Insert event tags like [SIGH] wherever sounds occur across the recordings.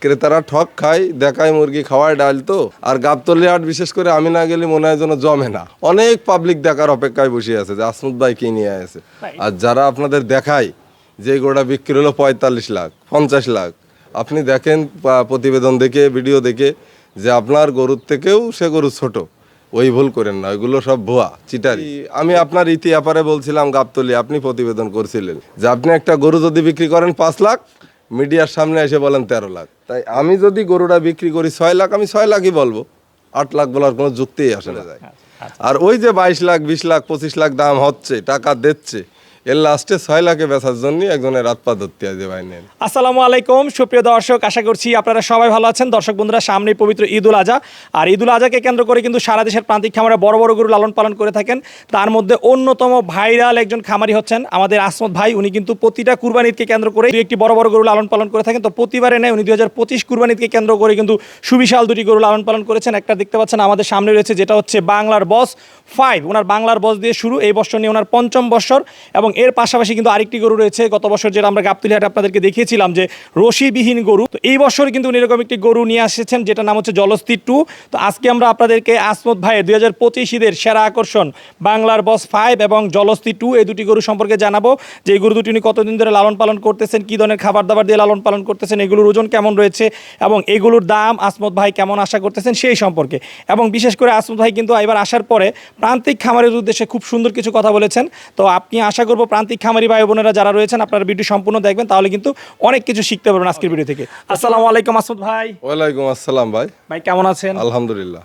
ক্রেতারা ঠক খায় দেখায় মুরগি খাওয়ায় ডাল তো। আর গাবতলি হাট বিশেষ করে আমি না গেলে মনে হয় যেন জমে না। অনেক পাবলিক দেখার অপেক্ষায় বসে আছে যে আসমুদ ভাই কি নিয়ে আছে। আর যারা আপনাদের দেখায় যে গোড়া বিক্রি হলো পঁয়তাল্লিশ লাখ পঞ্চাশ লাখ আপনি দেখেন প্রতিবেদন দেখে ভিডিও দেখে যে আপনার গরুর থেকেও সে গরু ছোট। ওই ভুল করেন না ওইগুলো সব ভুয়া চিটারি। আমি আপনার ইতি ব্যাপারে বলছিলাম গাবতলি আপনি প্রতিবেদন করছিলেন যে আপনি একটা গরু যদি বিক্রি করেন পাঁচ লাখ মিডিয়ার সামনে এসে বলেন তেরো লাখ। তাই আমি যদি গরুটা বিক্রি করি ছয় লাখ আমি ছয় লাখই বলব। আট লাখ বলার কোনো যুক্তিই আসে না যায় আর ওই যে বাইশ লাখ বিশ লাখ পঁচিশ লাখ দাম হচ্ছে টাকা দিচ্ছে এর লাস্টে ছয় লাখে বেচার জন্য একজনের রাত পা ধরতে আছে ভাই নেন। আসসালামু আলাইকুম, সুপ্রিয় দর্শক, আশা করছি আপনারা সবাই ভালো আছেন। দর্শক বন্ধুরা সামনে পবিত্র ঈদ উল আজহা আর ঈদ উল আজহাকে কেন্দ্র করে কিন্তু সারা দেশের প্রান্তিক খামারে বড় বড় গরু লালন পালন করে থাকেন। তার মধ্যে অন্যতম ভাইরাল একজন খামারি হচ্ছেন আমাদের আসমত ভাই। উনি কিন্তু প্রতিটা কুরবান ঈদকে কেন্দ্র করে একটি বড় বড় গরু লালন পালন করে থাকেন। তো প্রতিবারে নেয়, উনি দুই হাজার পঁচিশ কুরবান ঈদকে কেন্দ্র করে কিন্তু সুবিশাল দুটি গরু লালন পালন করেছেন। একটা দেখতে পাচ্ছেন আমাদের সামনে রয়েছে, যেটা হচ্ছে বাংলার বস ফাইভ ওনার বাংলার বস দিয়ে শুরু। এই বছর নিয়ে ওনার পঞ্চম বছর এবং এর পাশাপাশি কিন্তু আরেকটি গরু রয়েছে। গত বছর যেটা আমরা গাবতুলি আপনাদেরকে দেখিয়েছিলাম যে রশিবিহীন গরু। তো এই বছর কিন্তু এরকম একটি গরু নিয়ে আসেছেন যেটা নাম হচ্ছে জলস্থির টু। তো আজকে আমরা আপনাদেরকে আসমত ভাইয়ের দুই হাজার পঁচিশ ঈদের সেরা আকর্ষণ বাংলার বস ফাইভ এবং জলস্থি টু এই দুটি গরু সম্পর্কে জানাব। যে এই গরু দুটি উনি কতদিন ধরে লালন পালন করতেছেন, কী ধরনের খাবার দাবার দিয়ে লালন পালন করতেছেন, এগুলোর ওজন কেমন রয়েছে এবং এগুলোর দাম আসমত ভাই কেমন আশা করতেছেন সেই সম্পর্কে। এবং বিশেষ করে আসমত ভাই কিন্তু এবার আসার পরে প্রান্তিক খামারের উদ্দেশ্যে খুব সুন্দর কিছু কথা বলেছেন। তো আপনি আশা করব প্রান্তিক খামারি ভাই বোনেরা যারা রয়েছেন আপনারা ভিডিও সম্পূর্ণ দেখবেন তাহলে কিন্তু অনেক কিছু শিখতে পারবেন আজকের ভিডিও থেকে। আসসালামু আলাইকুম আসমত ভাই। ওয়ালাইকুম আসসালাম ভাই। ভাই কেমন আছেন? আলহামদুলিল্লাহ।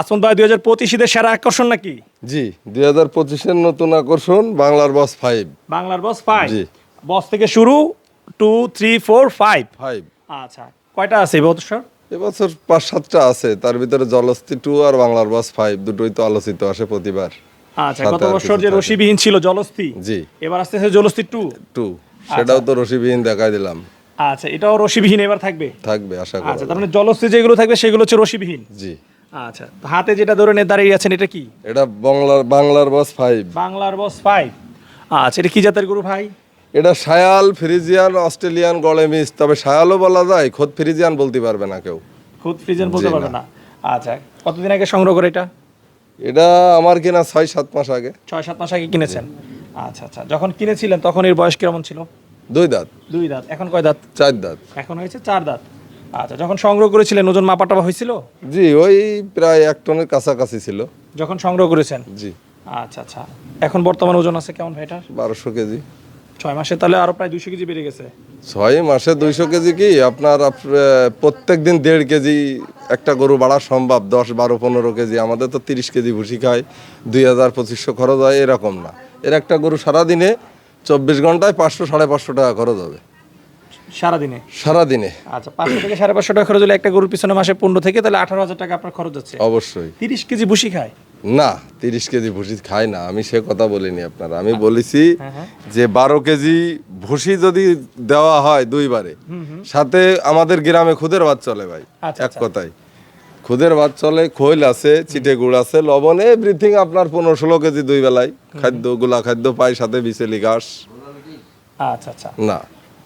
আসমত ভাই দুই হাজার পঁচিশ ঈদের সেরা আকর্ষণ নাকি? জি দুই হাজার পঁচিশের নতুন আকর্ষণ বাংলার বস ফাইভ বাংলার বস ফাইভ জি। বস থেকে শুরু two three four five five আচ্ছা কয়টা আছে এবছর? এবছর পাঁচ সাতটা আছে তার ভিতরে জলস্থি টু আর বাংলার বস ফাইভ দুটোই তো আলোচিত আসে প্রতিবার। আচ্ছা গত বছর যে রশিবিহীন ছিল জলস্থি জি। এবার আসতেছে জলস্থি টু। টু। সেটাও তো রশিবিহীন দেখাই দিলাম। আচ্ছা এটাও রশিবিহীন এবার থাকবে? থাকবে আশা আচ্ছা করি তার মানে জলস্থি যেগুলো থাকবে সেগুলো হচ্ছে রশিবিহীন? জি। আচ্ছা হাতে যেটা ধরে দাঁড়িয়ে আছেন এটা কি? এটা বাংলার বাংলার বস ফাইভ বাংলার বস ফাইভ আচ্ছা এটা কি জাতের গরু ভাই? এটা সায়াল ফ্রিজিয়ান অস্ট্রেলিয়ান গলে মিস। তবে সায়ালও বলা যায় খোদ ফ্রিজিয়ান বলতে পারবে না কেউ। খুদ ফ্রিজেন বলতে পারবে না। আচ্ছা কতদিন আগে সংগ্রহ করে এটা? এটা আমার কেনা ছয় সাত মাস আগে। ছয় সাত মাস আগে কিনেছেন? আচ্ছা আচ্ছা। যখন কিনেছিলেন তখন এর বয়স কেমন ছিল? দুই দাঁত। দুই দাঁত। এখন কয় দাঁত? চার দাঁত। এখন হয়েছে চার দাঁত। আচ্ছা যখন সংগ্রহ করেছিলেন ওজন মাপাটা হয়েছিল? জি ওই প্রায় এক টনের কাছাকাছি ছিল। যখন সংগ্রহ করেছেন? জি। আচ্ছা আচ্ছা। এখন বর্তমান ওজন আছে কেমন ভাইটার বারোশো কেজি। ছয় মাসে তাহলে আরও প্রায় দুইশো কেজি বেড়ে গেছে। ছয় মাসে দুইশো কেজি কি? আপনার প্রত্যেক দিন দেড় কেজি একটা গরু বাড়া সম্ভব, দশ, বারো, পনেরো কেজি। আমাদের তো তিরিশ কেজি ভুসি খায়, দুই হাজার, পঁচিশশো খরচ হয়, এরকম না। এর একটা গরু সারাদিনে চব্বিশ ঘন্টায় পাঁচশো, সাড়ে পাঁচশো টাকা খরচ হবে। সারাদিনে? সারাদিনে। আচ্ছা পাঁচশো থেকে সাড়ে পাঁচশো টাকা খরচ হলে একটা গরুর পিছনে মাসে পনেরো থেকে তাহলে আঠারো হাজার টাকা আপনার খরচ যাচ্ছে অবশ্যই। তিরিশ কেজি ভুসি খায়? না তিরিশ কেজি ভুসি খায় না। আমি সে কথা বলিনি আপনারা। আমি বলেছি হ্যাঁ, হ্যাঁ। যে বারো কেজি ভুসি যদি দেওয়া হয় দুইবারে সাথে আমাদের গ্রামে খুদের ভাত চলে ভাই আচ্ছা, এক কথায়। খুদের ভাত চলে খৈল আছে চিটে গুড় আছে লবণ এভরিথিং আপনার পনেরো ষোলো কেজি দুই বেলায়। খাদ্যগুলা খাদ্য পাই সাথে বিচেলি ঘাস। আচ্ছা আচ্ছা। না।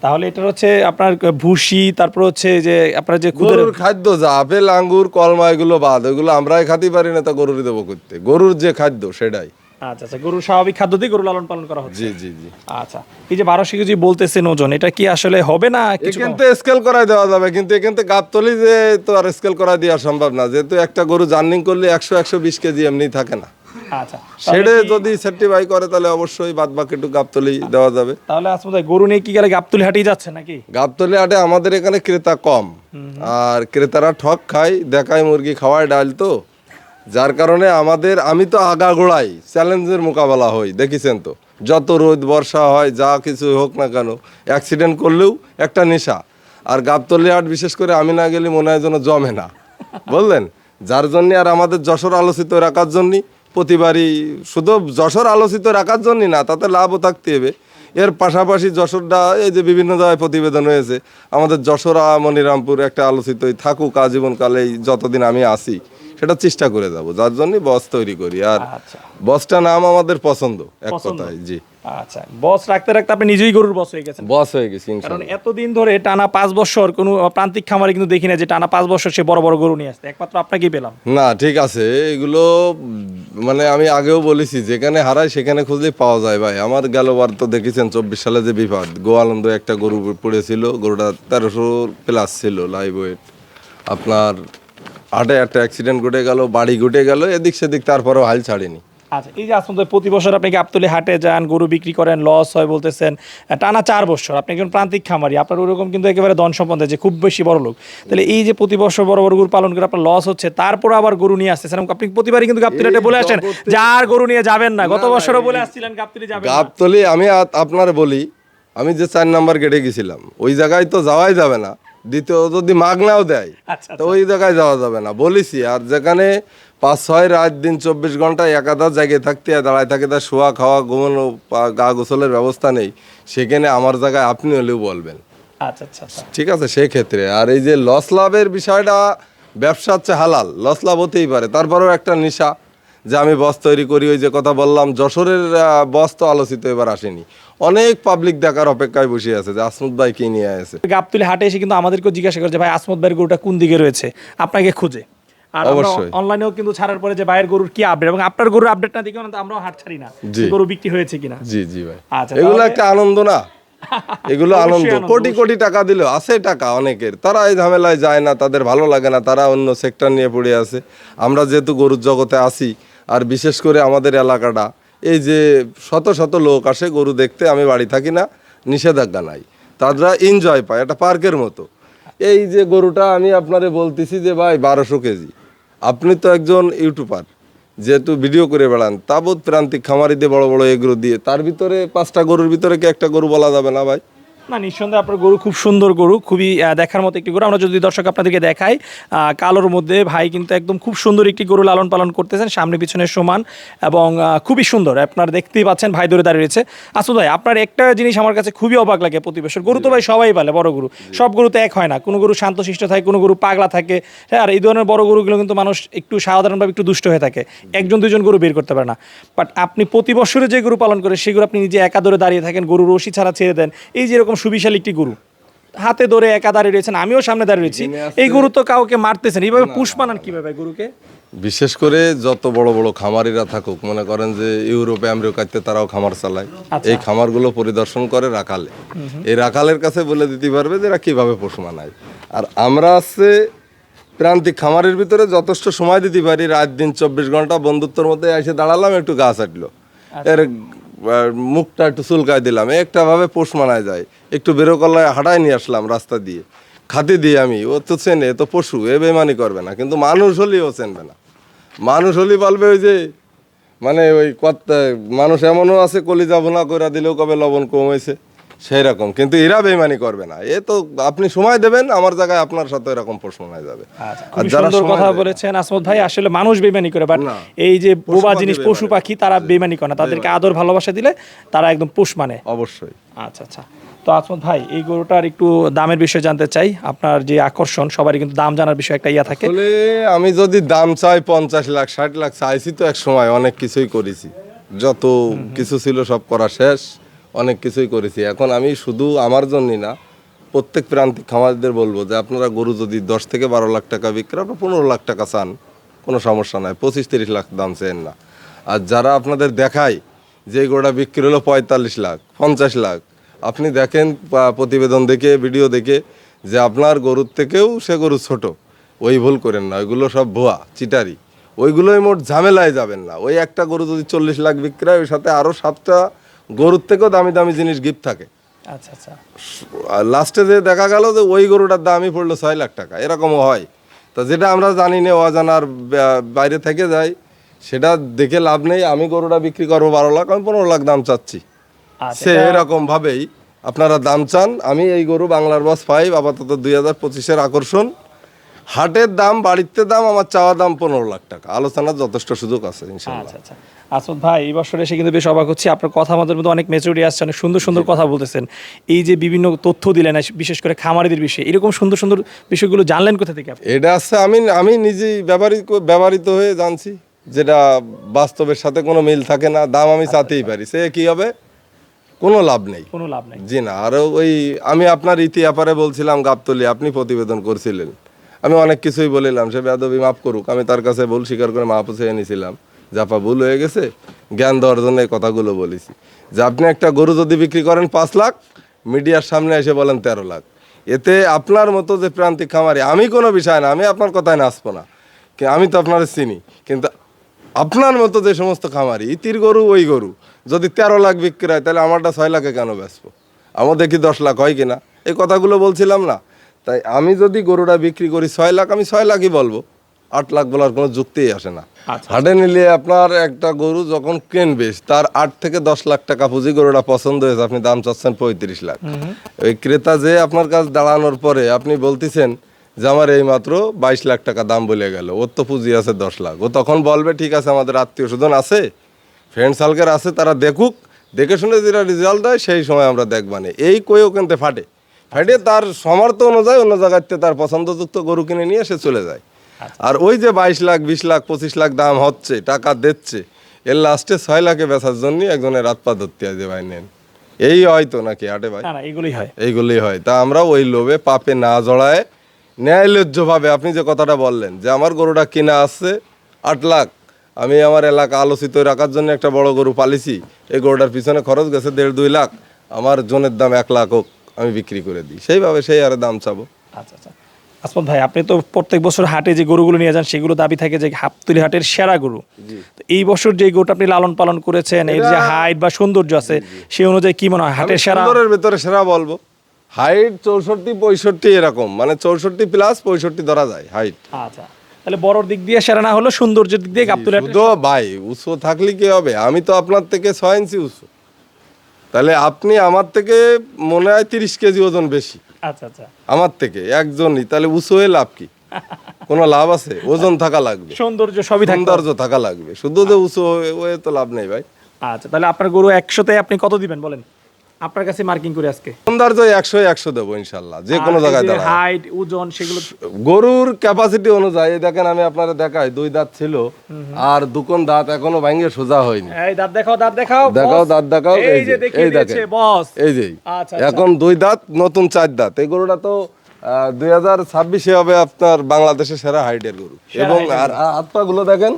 তাহলে এটা হচ্ছে আপনার ভুসি তারপর হচ্ছে যে আপনার যে গরুর খাদ্য যা আপেল আঙ্গুর কলমা এগুলো বাদ ওগুলো আমরাই খাতে পারি না তা গরুরই দেবো করতে। গরুর যে খাদ্য সেটাই। আচ্ছা আচ্ছা গরুর স্বাভাবিক খাদ্য দিয়ে গরু লালন পালন করা হচ্ছে। জি জি জি। আচ্ছা এই যে বারোশো কেজি বলতেছেন ওজন এটা কি আসলে হবে না এখান থেকে স্কেল করাই দেওয়া যাবে কিন্তু এখান থেকে গাবতলি যে তো আর স্কেল করা দেওয়া সম্ভব না। যেহেতু একটা গরু জার্নিং করলে একশো একশো বিশ কেজি এমনি থাকে না। আচ্ছা সেটা যদি সার্টিফাই করে তাহলে অবশ্যই বাদ বাকি একটু গাবতলি দেওয়া যাবে। তাহলে আসমত গরু নিয়ে কি গেলে গাবতুলি হাটিয়ে যাচ্ছে নাকি? গাবতলি হাটে আমাদের এখানে ক্রেতা কম। আর ক্রেতারা ঠক খায় দেখায় মুরগি খাওয়ায় ডাল তো। যার কারণে আমাদের আমি তো আগাগোড়াই চ্যালেঞ্জের মোকাবেলা হই দেখিছেন তো। যত রোদ বর্ষা হয় যা কিছু হোক না কেন অ্যাক্সিডেন্ট করলেও একটা নেশা। আর গাবতলি হাট বিশেষ করে আমি না গেলে মনে হয় যেন জমে না। [LAUGHS] বললেন? যার জন্য আর আমাদের যশোর আলোচিত রাখার জন্য প্রতিবারই শুধু যশোর আলোচিত রাখার জন্যই না, তাতে লাভও থাকতে হবে। এর পাশাপাশি যশোরটা, এই যে বিভিন্ন জায়গায় প্রতিবেদন হয়েছে আমাদের যশোরা, মনিরামপুর একটা আলোচিতই থাকুক আজীবনকালে এই যতদিন আমি আসি সেটা চেষ্টা করে যাব যার জন্য বস তৈরি করি। আর আচ্ছা। বসটা নাম আমাদের পছন্দ এক। কথায় জি। আচ্ছা বস রাখতে রাখতে আপনি নিজেই গরুর বস হয়ে গেছেন। বস হয়ে গেছি কারণ এতদিন ধরে টানা পাঁচ বছর কোনো প্রান্তিক খামারে কিন্তু দেখি না যে টানা পাঁচ বছর সে বড় বড় গরু নিয়ে আসতে একমাত্র আপনাকেই পেলাম। না ঠিক আছে এগুলো মানে আমি আগেও বলেছি যেখানে হারাই সেখানে খুঁজলেই পাওয়া যায় ভাই। আমার গেলবার তো দেখেছেন চব্বিশ সালে যে বিপদ গোয়ালন্দ একটা গরু পড়েছিল গরুটা তেরোশো প্লাস ছিল লাইভ ওয়েট আপনার হাটে একটা অ্যাক্সিডেন্ট ঘটে গেল বাড়ি ঘটে গেল এদিক সেদিক তারপরেও হাল ছাড়েনি। আচ্ছা এই যে আসুন তো প্রতি বছর আপনি গাবতলি হাটে যান গরু বিক্রি করেন লস হয় বলতেছেন টানা চার বছর আপনি একজন প্রান্তিক খামারি আপনার ওরকম কিন্তু একেবারে ধন সম্পদ যে খুব বেশি বড় লোক। তাহলে এই যে প্রতি বছর বড় বড় গরু পালন করে আপনার লস হচ্ছে তারপর আবার গরু নিয়ে আসতেছেন আপনি প্রতিবারই কিন্তু গাবতলি হাটে বলে আসেন যে আর গরু নিয়ে যাবেন না। গত বছরও বলে আসছিলেন গাবতলি যাবেন না। গাবতলি আমি আপনার বলি আমি যে চার নাম্বার গেটে গেছিলাম ওই জায়গায় তো যাওয়াই যাবে না। দ্বিতীয় যদি মাগনাও দেয় আচ্ছা তো ওই জায়গায় যাওয়া যাবে না। বলেছি আর যেখানে পাঁচ ছয় রাত দিন চব্বিশ ঘণ্টা একাধার জায়গায় থাকতে দাঁড়ায় থাকে তার শোয়া খাওয়া ঘুমানো গা গোসলের ব্যবস্থা নেই সেখানে আমার জায়গায় আপনি হলেও বলবেন। আচ্ছা আচ্ছা আচ্ছা। ঠিক আছে সেই ক্ষেত্রে আর এই যে লস লাভের বিষয়টা ব্যবসা হচ্ছে হালাল লস লাভ হতেই পারে তারপরেও একটা নেশা। যে আমি বস তৈরি করি ওই যে কথা বললাম যশোরের বস তো আলোচিত এবার আসেনি। অনেক পাবলিক দেখার অপেক্ষায় বসে আছে যে আসমুদ ভাই কি নিয়ে আছে। গাবতলি হাটে এসে কিন্তু আমাদেরকেও জিজ্ঞাসা করে যে ভাই আসমত ভাইয়ের গরুটা কোন দিকে রয়েছে? আপনাকে খুঁজে। আর। অনলাইনেও কিন্তু ছাড়ার পরে যে ভাইয়ের গরুর কি আপডেট এবং আপনার গরুর আপডেট না দেখে আমরাও হাট ছাড়ি না। গরু বিক্রি হয়েছে কিনা। জি জি ভাই। আচ্ছা, এগুলো একটা আনন্দ না। [LAUGHS] এগুলো আনন্দ। আনন্দ, কোটি কোটি টাকা দিল আছে টাকা অনেকের। তারা এই ঝামেলায় যায় না তাদের ভালো লাগে না তারা অন্য সেক্টর নিয়ে পড়ে আছে। আমরা যেহেতু গরুর জগতে আসি আর বিশেষ করে আমাদের এলাকাটা, এই যে শত শত লোক আসে গরু দেখতে, আমি বাড়ি থাকি না, নিষেধাজ্ঞা নাই। তারা এনজয় পায়, একটা পার্কের মতো। এই যে গরুটা আমি আপনারে বলতেছি যে, ভাই, বারোশো কেজি। আপনি তো একজন ইউটিউবার, যেহেতু ভিডিও করে বেড়ান, তাবৎ প্রান্তিক খামারি দিয়ে বড় বড় এগুলো দিয়ে, তার ভিতরে পাঁচটা গরুর ভিতরে কি একটা গরু বলা যাবে না ভাই? না নিঃসন্দেহে আপনার গরু খুব সুন্দর গরু খুবই দেখার মতো একটি গরু। আমরা যদি দর্শক আপনাদেরকে দেখাই কালোর মধ্যে ভাই কিন্তু একদম খুব সুন্দর একটি গরু লালন পালন করতেছেন সামনে পিছনে সমান এবং খুবই সুন্দর। আপনার দেখতেই পাচ্ছেন ভাই ধরে দাঁড়িয়ে রয়েছে। আসুন ভাই আপনার একটা জিনিস আমার কাছে খুবই অবাক লাগে প্রতি বছর গরু তো ভাই সবাই পালে বড় গরু। সব গরু তো এক হয় না। কোনো গরু শান্তশিষ্ট থাকে কোনো গরু পাগলা থাকে। হ্যাঁ আর এই ধরনের বড় গরুগুলো কিন্তু মানুষ একটু সাধারণভাবে একটু দুষ্ট হয়ে থাকে। একজন দুজন গরু বের করতে পারে না। বাট আপনি প্রতি বছরে যে গরু পালন করে সেই গরু আপনি নিজে একা ধরে দাঁড়িয়ে থাকেন গরু রশি ছাড়া ছেড়ে দেন। এই যে এরকম সুবিশাল একটি গরু। হাতে ধরে একা দাঁড়িয়ে রয়েছেন আমিও সামনে দাঁড়িয়ে রয়েছি। এই গরু তো কাউকে মারতেছেন এইভাবে পুষ মানান কীভাবে গরুকে? বিশেষ করে যত বড় বড় খামারিরা থাকুক মনে করেন যে ইউরোপে আমেরিকাতে তারাও খামার চালায়। এই খামারগুলো পরিদর্শন করে রাখালে। এই রাখালের কাছে বলে দিতে পারবে যে এরা কীভাবে পশু মানায়। আর আমরা আছে প্রান্তিক খামারের ভিতরে যথেষ্ট সময় দিতে পারি রাত দিন চব্বিশ ঘণ্টা বন্ধুত্বর মধ্যে এসে দাঁড়ালাম একটু গাছ আটলো এর আহ, মুখটা একটু চুলকায় দিলাম। একটা ভাবে পোষ মানায় যায়। একটু বেরো করলে হাঁটায় নিয়ে আসলাম রাস্তা দিয়ে। খাতে দিয়ে আমি, ও তো চেনে তো পশু, এ বেমানি করবে না। কিন্তু মানুষ হলেই ও চেনবে না। মানুষ হলেই বলবে ওই যে মানে ওই কত মানুষ এমনও আছে, কলিজা ভুনা করে দিলেও কবে লবণ কম হয়েছে সেই রকম কিন্তু এরা বেমানি করবে না। এ তো আপনি সময় দেবেন আমার জায়গায় আপনার সাথে এরকম প্রশ্ন হয়ে যাবে। আর যারা সুন্দর কথা বলেছেন আসমত ভাই আসলে মানুষ বেমানি করে বাট এই যে বোবা জিনিস পশু পাখি তারা বেমানি করে না। তাদেরকে আদর ভালোবাসা দিলে তারা একদম পুষ মানে। অবশ্যই। আচ্ছা আচ্ছা। তো আসমত ভাই এই গরুটার একটু দামের বিষয়ে জানতে চাই। আপনার যে আকর্ষণ সবারই কিন্তু দাম জানার বিষয়ে একটা ইয়া থাকে। আমি যদি দাম চাই পঞ্চাশ লাখ ষাট লাখ চাইছি তো এক সময় অনেক কিছুই করেছি। যত কিছু ছিল সব করা শেষ। অনেক কিছুই করেছি। এখন আমি শুধু আমার জন্যই না, প্রত্যেক প্রান্তিক খামারদের বলব যে, আপনারা গরু যদি দশ থেকে বারো লাখ টাকা বিক্রি আপনারা পনেরো লাখ টাকা চান, কোনো সমস্যা নাই, পঁচিশ তিরিশ লাখ দাম চেন না। আর যারা আপনাদের দেখায় যে গরুটা বিক্রি হলো পঁয়তাল্লিশ লাখ, পঞ্চাশ লাখ, আপনি দেখেন প্রতিবেদন দেখে, ভিডিও দেখে যে আপনার গরুর থেকেও সে গরু ছোট, ওই ভুল করেন না, ওইগুলো সব ভুয়া, চিটারি। ওইগুলোই মোট ঝামেলায় যাবেন না। ওই একটা গরু যদি চল্লিশ লাখ বিক্রি হয় ওর সাথে আরও সাতটা গরুর থেকেও দামি দামি জিনিস গিফট থাকে। আচ্ছা আচ্ছা। লাস্টে যে দেখা গেল যে ওই গরুটার দামই পড়ল ছয় লাখ টাকা এরকমও হয়। তা যেটা আমরা জানি না অজানার বাইরে থেকে যাই সেটা দেখে লাভ নেই আমি গরুটা বিক্রি করব বারো লাখ আমি পনেরো লাখ দাম চাচ্ছি। আচ্ছা সে এরকম ভাবেই আপনারা দাম চান আমি এই গরু বাংলার বাস ফাইভ আপাতত দুই হাজার পঁচিশের আকর্ষণ। হাটের দাম বাড়িতে দাম আমার চাওয়া দাম পনেরো লাখ টাকা। আলোচনার যথেষ্ট সুযোগ আছে ইনশাল্লাহ। আচ্ছা আচ্ছা। আসমত ভাই এই বছর এসে কিন্তু বেশ অবাক হচ্ছি। আপনার কথা আমাদের মধ্যে অনেক মেচুরিটি আসছে অনেক সুন্দর সুন্দর কথা বলতেছেন। এই যে বিভিন্ন তথ্য দিলেন বিশেষ করে খামারিদের বিষয়ে এরকম সুন্দর সুন্দর বিষয়গুলো জানলেন কোথা থেকে আপনি? এটা আছে আমি আমি নিজেই ব্যবহৃত ব্যবহৃত হয়ে জানছি যেটা বাস্তবের সাথে কোনো মিল থাকে না দাম আমি চাতেই পারি। সে কি হবে? কোনো লাভ নেই। কোনো লাভ নেই। জি না আরও ওই আমি আপনার ইতি ব্যাপারে বলছিলাম গাবতলি আপনি প্রতিবেদন করছিলেন। আমি অনেক কিছুই বলিলাম, সে বেদবি মাফ করুক, আমি তার কাছে ভুল স্বীকার করে মাপ চেয়ে নিয়েছিলাম জাপা ভুল হয়ে গেছে, জ্ঞান দেওয়ার জন্য এই কথাগুলো বলেছি। যে আপনি একটা গরু যদি বিক্রি করেন পাঁচ লাখ, মিডিয়ার সামনে এসে বলেন তেরো লাখ। এতে আপনার মতো যে প্রান্তিক খামারি, আমি কোনো বিষয় না, আমি আপনার কথায় নাচবো না। আমি তো আপনার চিনি, কিন্তু আপনার মতো যে সমস্ত খামারি, ইতির গরু ওই গরু, যদি তেরো লাখ বিক্রি হয়, তাহলে আমারটা ছয় লাখে কেন বেচবো? আমার দেখি দশ লাখ হয় কিনা? এই কথাগুলো বলছিলাম না। তাই আমি যদি গরুটা বিক্রি করি ছয় লাখ আমি ছয় লাখই বলব। আট লাখ বলার কোনো যুক্তিই আসে না। আচ্ছা। হাটে নিলে আপনার একটা গরু যখন কিনবে তার আট থেকে দশ লাখ টাকা পুঁজি গরুটা পছন্দ হয়েছে আপনি দাম চাচ্ছেন পঁয়ত্রিশ লাখ। ওই ক্রেতা যে আপনার কাছে দাঁড়ানোর পরে আপনি বলতেছেন যে আমার এই মাত্র বাইশ লাখ টাকা দাম বলে গেল ওর তো পুঁজি আছে দশ লাখ। ও তখন বলবে ঠিক আছে আমাদের আত্মীয় স্বজন আছে ফ্রেন্ড সার্কেল আছে তারা দেখুক দেখে শুনে যেটা রেজাল্ট দেয় সেই সময় আমরা দেখবানে। এই কইও কিনতে ফাটে। ফাটে তার সমর্থ অনুযায়ী অন্য জায়গাতে তার পছন্দযুক্ত গরু কিনে নিয়ে সে চলে যায়। আর ওই যে বাইশ লাখ বিশ লাখ পঁচিশ লাখ দাম হচ্ছে টাকা দিচ্ছে এর লাস্টে ছয় লাখে বেচার জন্য একজনের রাত পা ধরতে আছে ভাই নেন। এই হয়তো নাকি আটে ভাই? না হয়। এইগুলি হয়। তা আমরা ওই লোভে পাপে না জড়ায় ন্যায়লজ্জভাবে আপনি যে কথাটা বললেন যে আমার গরুটা কিনা আসছে আট লাখ আমি আমার এলাকা আলোচিত রাখার জন্য একটা বড় গরু পালিছি এই গরুটার পিছনে খরচ গেছে দেড় দুই লাখ আমার জনের দাম এক লাখ হোক। আমি বিক্রি করে দিই। সেইভাবে সেই আরে দাম চাবো। আচ্ছা আচ্ছা। আসমত ভাই আপনি তো প্রত্যেক বছর হাটে যে গরুগুলো নিয়ে যান সেগুলো দাবি থাকে যে হাপতুলি হাটের সেরা গরু। তো এই বছর যে গরুটা আপনি লালন পালন করেছেন এর যে হাইট বা সৌন্দর্য আছে সেই অনুযায়ী কি মনে হয়? হাটের সেরা সুন্দরের ভেতরে সেরা বলব। হাইট চৌষট্টি পঁয়ষট্টি এরকম। মানে চৌষট্টি প্লাস পঁয়ষট্টি ধরা যায় হাইট। আচ্ছা। তাহলে বড়র দিক দিয়ে সেরা না হলো সৌন্দর্যের দিক দিয়ে গাবতুলি ভাই উঁচু থাকলে কি হবে? আমি তো আপনার থেকে ছয় ইঞ্চি উঁচু। তাহলে আপনি আমার থেকে মনে হয় তিরিশ কেজি ওজন বেশি। আচ্ছা আচ্ছা। আমার থেকে একজনই তাহলে উঁচু হয়ে লাভ কি? কোনো লাভ আছে? ওজন থাকা লাগবে। সৌন্দর্য সবই সৌন্দর্য থাকা লাগবে। শুধু যে উঁচু হয়ে তো লাভ নেই ভাই। আচ্ছা তাহলে আপনার গরু একশোতে আপনি কত দিবেন বলেন? আপনার কাছে মার্কিং করে আজকে? একশো একশো দেবো ইনশাল্লাহ যে কোনো জায়গায় দাঁড়ায়। হাইট ওজন সেগুলো গরুর ক্যাপাসিটি অনুযায়ী দেখেন আমি আপনারা দেখাই দুই দাঁত ছিল আর দুকোন দাঁত এখনও ভাঙে সোজা হয়নি। এই দাঁত দেখাও দাঁত দেখাও দেখাও দাঁত দেখাও এই যে এই দেখেন। বস। এই যে আচ্ছা, এখন দুই দাঁত নতুন চার দাঁত। এই গরুটা তো দুই হাজার ছাব্বিশে হবে আপনার বাংলাদেশের সেরা হাইটের গরু। এবং আর আর হাত পা গুলো দেখেন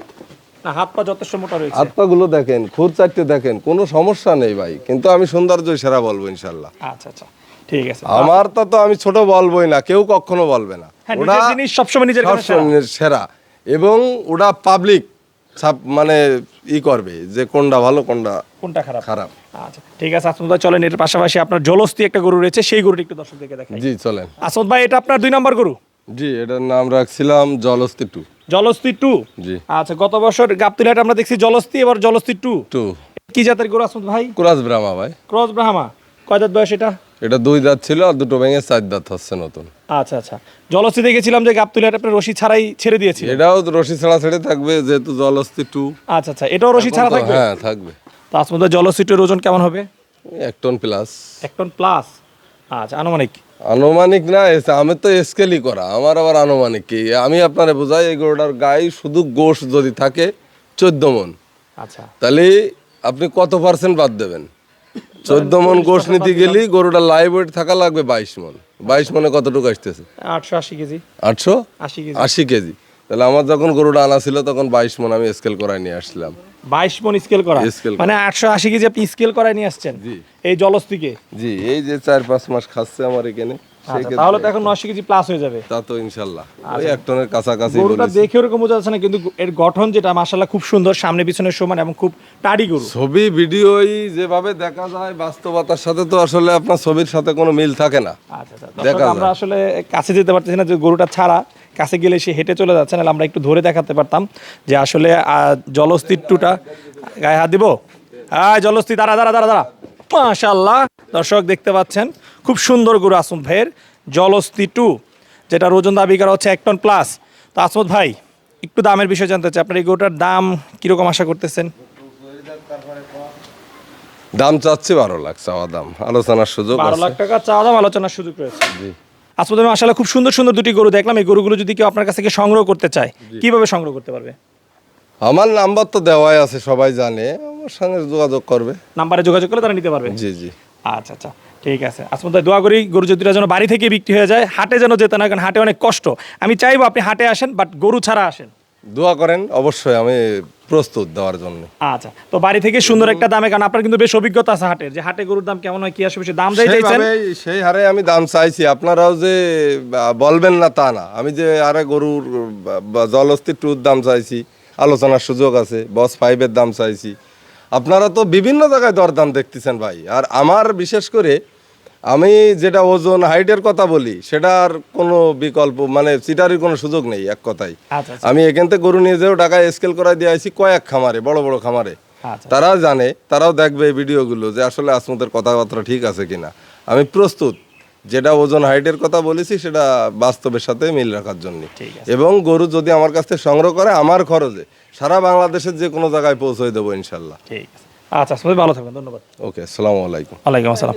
না হাত পা যথেষ্ট মোটা রয়েছে। হাত পা গুলো দেখেন খুর চারটে দেখেন কোনো সমস্যা নেই ভাই কিন্তু আমি সৌন্দর্যই সেরা বলব ইনশাল্লাহ। আচ্ছা আচ্ছা ঠিক আছে। আমার তা তো আমি ছোট বলবোই না কেউ কখনো বলবে না। হ্যাঁ নিজের জিনিস সবসময় নিজের কাছে সেরা। এবং ওটা পাবলিক মানে ই করবে যে কোনটা ভালো কোনটা কোনটা খারাপ। খারাপ। আচ্ছা ঠিক আছে আসমত ভাই চলেন এর পাশাপাশি আপনার জলস্তি একটা গরু রয়েছে সেই গরুটি একটু দর্শকদেরকে দেখাই। জি চলেন। আসমত ভাই এটা আপনার দুই নম্বর গরু? জি এটার নাম রাখছিলাম জলস্তি টু। জলস্তি টু। আচ্ছা গত বছর গাবতুলিহাট আমরা দেখছি জলস্তি এবার জলস্তি টু। টু। কি জাতের গরু আসমত ভাই? কুরাজ ব্রাহ্মা ভাই। ক্রস ব্রাহ্মা। কয় দাঁত বয়স এটা? এটা দুই দাঁত ছিল আর দুটো ভেঙে চার দাঁত হচ্ছে নতুন। আচ্ছা আচ্ছা। জলস্তি দেখেছিলাম যে গাবতুলিহাট আপনার রশি ছাড়াই ছেড়ে দিয়েছি এটাও রশি ছাড়া ছেড়ে থাকবে যেহেতু জলস্তি টু। আচ্ছা আচ্ছা। এটাও রশি ছাড়া থাকবে? হ্যাঁ থাকবে। তো আসমত ভাই জলস্তি টুর ওজন কেমন হবে? এক টন প্লাস এক টন প্লাস আচ্ছা আনুমানিক। আনুমানিক না এস- আমি তো স্কেলই করা। আমার আবার আনুমানিক কি? আমি আপনারে বোঝাই এই গরুটার গায়ে শুধু গোশ যদি থাকে চোদ্দ মন। আচ্ছা। তাহলে আপনি কত পার্সেন্ট বাদ দেবেন? চোদ্দ মন গোশ নিতে গেলে গরুটা লাইভ ওয়েট থাকা লাগবে বাইশ মন। বাইশ মনে কতটুকু আসতেছে? আটশো আশি কেজি। আটশো? আশি কেজি। আশি কেজি। তাহলে আমার যখন গরুটা আনা ছিল তখন বাইশ মন আমি স্কেল করাই নিয়ে আসছিলাম বাইশ মন স্কেল করা। মানে আটশো আশি কেজি আপনি স্কেল করায় নিয়ে আসছেন। এই জি এই যে চার পাঁচ মাস খাচ্ছে আমার এখানে আচ্ছা, তাহলে তো এখন নশো কেজি প্লাস হয়ে যাবে। তা তো ইনশাল্লাহ। ওই এক টনের কাছাকাছি গরুটা দেখে ওরকম বোঝা যাচ্ছে না কিন্তু এর গঠন যেটা মাসাল্লাহ খুব সুন্দর সামনে পিছনে সমান এবং খুব টাড়ি গরু। ছবি ভিডিওই যেভাবে দেখা যায় বাস্তবতার সাথে তো আসলে আপনার ছবির সাথে কোনো মিল থাকে না। আচ্ছা আচ্ছা আমরা আসলে কাছে যেতে পারতেছি না যে গরুটা ছাড়া। কাছে গেলে সে হেঁটে চলে যাচ্ছে নাহলে আমরা একটু ধরে দেখাতে পারতাম যে আসলে আহ, টুটা গায়ে হাত দিব। হ্যাঁ জলস্থি দাঁড়া দাঁড়া দাঁড়া দাঁড়া। মাশাল্লাহ দর্শক দেখতে পাচ্ছেন খুব সুন্দর গরু আসুন ভাইয়ের। জলস্থি টু যেটার ওজন দাবি করা হচ্ছে এক টন প্লাস তো আসমত ভাই একটু দামের বিষয় জানতে চাই আপনার এই গরুটার দাম কীরকম আশা করতেছেন? দাম চাচ্ছি বারো লাখ চাওয়া দাম। আলোচনার সুযোগ বারো লাখ টাকা চাওয়া দাম আলোচনার সুযোগ রয়েছে। আসমত ভাই আসলে খুব সুন্দর সুন্দর দুটি গরু দেখলাম। এই গরুগুলো যদি কেউ আপনার কাছ থেকে সংগ্রহ করতে চায় কীভাবে সংগ্রহ করতে পারবে? আমার নাম্বার তো দেওয়াই আছে সবাই জানে। আমার সঙ্গে যোগাযোগ করবে। নাম্বারে যোগাযোগ করলে তারা নিতে পারবে? জি জি। আচ্ছা আচ্ছা ঠিক আছে। আসমত দোয়া করি গরু যদি যেন বাড়ি থেকে বিক্রি হয়ে যায় হাটে যেন যেতে না কারণ হাটে অনেক কষ্ট। আমি চাইব আপনি হাটে আসেন বাট গরু ছাড়া আসেন। দোয়া করেন অবশ্যই আমি প্রস্তুত দেওয়ার জন্য। আচ্ছা তো বাড়ি থেকে সুন্দর একটা দামে কারণ আপনার কিন্তু বেশ অভিজ্ঞতা আছে হাটের যে হাটে গরুর দাম কেমন হয় কি আসবে সে দাম যাই চাইছেন? সেই হারে আমি দাম চাইছি। আপনারাও যে বলবেন না তা না। আমি যে আরে গরুর জলস্থির টুর দাম চাইছি আলোচনার সুযোগ আছে বস ফাইভের দাম চাইছি। আপনারা তো বিভিন্ন জায়গায় দরদাম দেখতেছেন ভাই। আর আমার বিশেষ করে আমি যেটা ওজন হাইটের কথা বলি সেটার কোনো বিকল্প মানে সিটারির কোনো সুযোগ নেই এক কথাই আচ্ছা আচ্ছা। আমি এখান থেকে গরু নিয়ে যেও টাকায় স্কেল করাই দিয়ে আইছি কয়েক খামারে বড় বড় খামারে। আচ্ছা তারা জানে তারাও দেখবে এই ভিডিওগুলো যে আসলে আসমতের কথাবার্তা ঠিক আছে কিনা। আমি প্রস্তুত যেটা ওজন হাইটের কথা বলেছি সেটা বাস্তবের সাথে মিল রাখার জন্য। এবং গরু যদি আমার কাছ থেকে সংগ্রহ করে আমার খরচে সারা বাংলাদেশের যে কোনো জায়গায় পৌঁছে দেবো ইনশাল্লাহ। ঠিক আছে। আচ্ছা সবাই ভালো থাকবেন ধন্যবাদ। ওকে আসসালামু আলাইকুম। ওয়ালাইকুম আসসালাম।